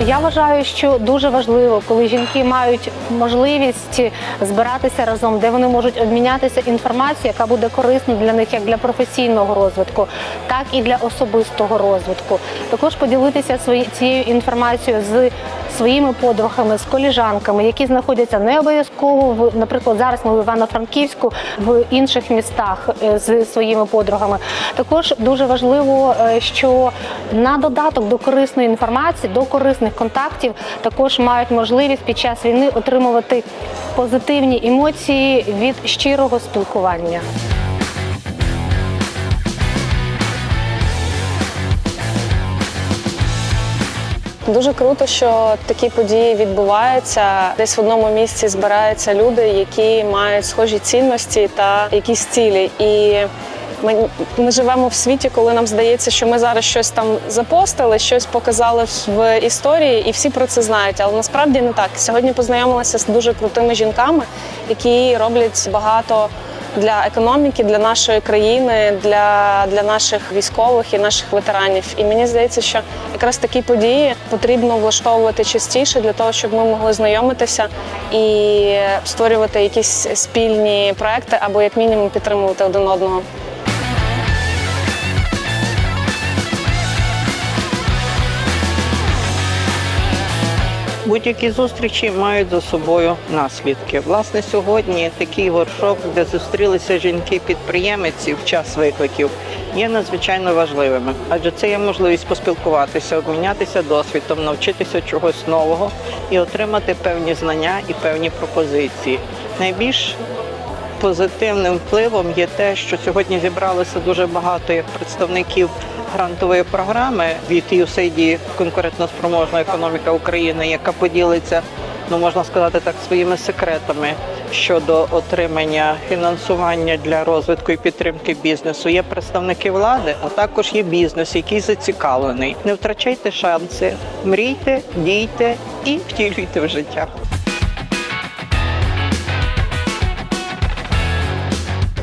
Я вважаю, що дуже важливо, коли жінки мають можливість збиратися разом, де вони можуть обмінятися інформацією, яка буде корисна для них як для професійного розвитку, так і для особистого розвитку. Також поділитися цією інформацією з своїми подругами, з коліжанками, які знаходяться не обов'язково в, наприклад, зараз ми в Івано-Франківську, в інших містах е, з своїми подругами. Також дуже важливо, е, що на додаток до корисної інформації, до корисних контактів, також мають можливість під час війни отримувати позитивні емоції від щирого спілкування. Дуже круто, що такі події відбуваються. Десь в одному місці збираються люди, які мають схожі цінності та якісь цілі. І ми, ми живемо в світі, коли нам здається, що ми зараз щось там запостили, щось показали в історії, і всі про це знають. Але насправді не так. Сьогодні познайомилася з дуже крутими жінками, які роблять багато для економіки, для нашої країни, для, для наших військових і наших ветеранів. І мені здається, що якраз такі події потрібно влаштовувати частіше для того, щоб ми могли знайомитися і створювати якісь спільні проекти або як мінімум підтримувати один одного. Будь-які зустрічі мають за собою наслідки. Власне, сьогодні такий воршоп, де зустрілися жінки-підприємиці в час викликів, є надзвичайно важливими, адже це є можливість поспілкуватися, обмінятися досвідом, навчитися чогось нового і отримати певні знання і певні пропозиції. Найбільш позитивним впливом є те, що сьогодні зібралося дуже багато як представників грантової програми від USAID конкурентноспроможна економіка України, яка поділиться, ну можна сказати так, своїми секретами щодо отримання фінансування для розвитку і підтримки бізнесу. Є представники влади, а також є бізнес, який зацікавлений. Не втрачайте шанси, мрійте, дійте і втілюйте в життя.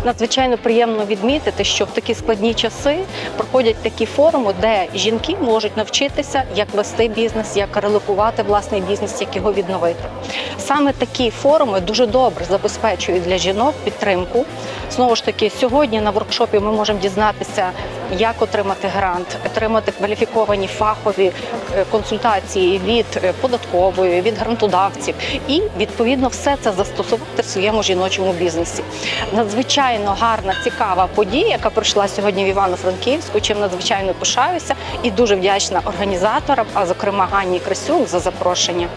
Надзвичайно приємно відмітити, що в такі складні часи проходять такі форуми, де жінки можуть навчитися, як вести бізнес, як релокувати власний бізнес, як його відновити. Саме такі форуми дуже добре забезпечують для жінок підтримку. Знову ж таки, сьогодні на воркшопі ми можемо дізнатися, як отримати грант, отримати кваліфіковані фахові е, консультації від е, податкової, від грантодавців, і відповідно все це застосувати в своєму жіночому бізнесі. Надзвичайно гарна, цікава подія, яка пройшла сьогодні в Івано-Франківську, чим надзвичайно пишаюся і дуже вдячна організаторам, а зокрема Ганні Красюк за запрошення.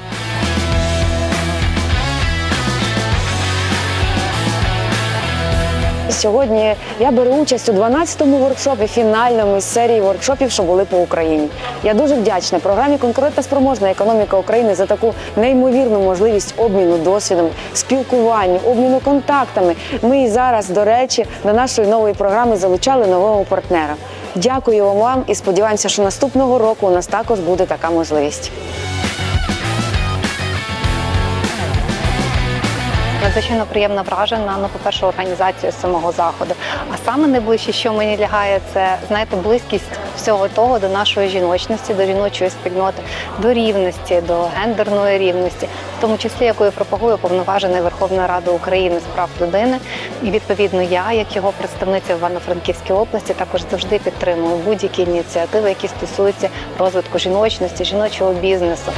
Сьогодні я беру участь у 12-му воркшопі, фінальному із серії воркшопів, що були по Україні. Я дуже вдячна програмі Конкурентоспроможна економіка України за таку неймовірну можливість обміну досвідом, спілкуванню, обміну контактами. Ми зараз, до речі, до нашої нової програми залучали нового партнера. Дякую вам і сподіваємося, що наступного року у нас також буде така можливість. Надзвичайно приємно вражена, ну, по-перше, організацією самого заходу. А саме найближче, що мені лягає, це знаєте, близькість всього того до нашої жіночності, до жіночої спільноти, до рівності, до гендерної рівності, в тому числі якою пропагує повноважений Верховної Ради України з прав людини. І відповідно я, як його представниця в Івано-Франківській області, також завжди підтримую будь-які ініціативи, які стосуються розвитку жіночності, жіночого бізнесу.